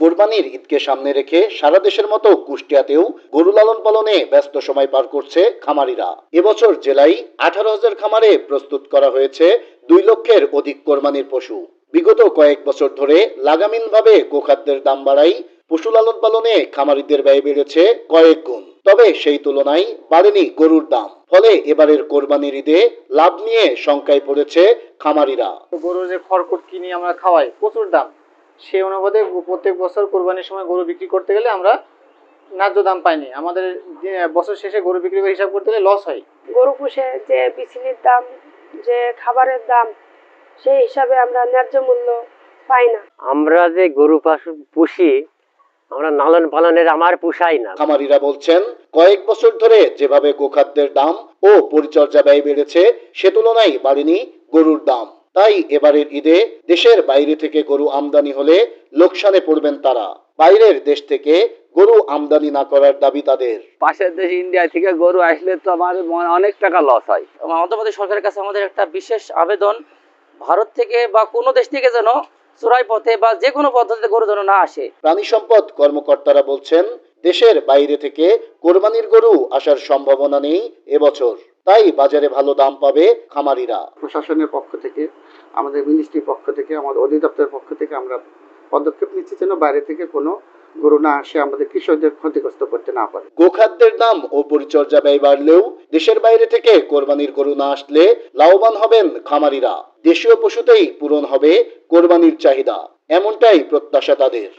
কোরবানির ঈদকে সামনে রেখে সারা দেশের মতো কুষ্টিয়াতেও গরু লালন পালনে ব্যস্ত সময় পার করছে খামারিরা। এবছর জেলায় আঠারো হাজার খামারে প্রস্তুত করা হয়েছে দুই লক্ষের অধিক কোরবানির পশু। বিগত কয়েক বছর ধরে লাগামহীনভাবে গোখাদ্যের দাম বাড়াই পশু লালন পালনে খামারিদের ব্যয় বেড়েছে কয়েক গুণ। তবে সেই তুলনায় বাড়েনি গরুর দাম। ফলে এবারের কোরবানির ঈদে লাভ নিয়ে শঙ্কায় পড়েছে খামারিরা। গরু যে খড়কুট কিনি আমরা খাওয়াই, প্রচুর দাম। সেই অনুপাতে প্রত্যেক বছর কোরবানির সময় গরু বিক্রি করতে গেলে আমরা ন্যায্য দাম পাইনি আমাদের বছর শেষে গরু বিক্রি করে হিসাব করতে গেলে লস হয়। গরু পুষে যে বিচলির দাম যে খাবারের দাম সেই হিসাবে আমরা ন্যায্য মূল্য পাই না। আমরা যে গরু পশু পুষি আমরা লালন পালনের আমার পুষাই না। খামারিরা বলছেন কয়েক বছর ধরে যেভাবে গোখাদ্যের দাম ও পরিচর্যা ব্যয় বেড়েছে সে তুলনায় বাড়েনি গরুর দাম। তাই এবারের ঈদে দেশের বাইরে থেকে গরু আমদানি হলে লোকসানে পড়বেন তারা। বাইরের দেশ থেকে গরু আমদানি না করার দাবি তাদের। পাশের দেশ ইন্ডিয়া থেকে গরু আসলে তো আমার অনেক টাকা লস হয়। অন্ধ্রপ্রদেশ সরকারের কাছে আমাদের একটা বিশেষ আবেদন ভারত থেকে বা কোনো দেশ থেকে যেন চোরাই পথে বা যে কোনো পদ্ধতিতে গরু যেন না আসে। প্রাণী সম্পদ কর্মকর্তারা বলছেন দেশের বাইরে থেকে কোরবানির গরু আসার সম্ভাবনা নেই এবছর তাই বাজারে ভালো দাম পাবে খামারিরা। প্রশাসনের পক্ষ থেকে আমাদের মিনিস্ট্রির পক্ষ থেকে আমাদের অধিদপ্তরের পক্ষ থেকে আমরা পদক্ষেপ নিচ্ছি যেন বাইরে থেকে কোনো গরু না আসে আমাদের কৃষকদের ক্ষতিগ্রস্ত করতে না পারে। গোখাদ্যের দাম ও পরিচর্যা ব্যয় বাড়লেও দেশের বাইরে থেকে কোরবানির গরু না আসলে লাভবান হবেন খামারিরা। দেশীয় পশুতেই পূরণ হবে কোরবানির চাহিদা এমনটাই প্রত্যাশা তাদের।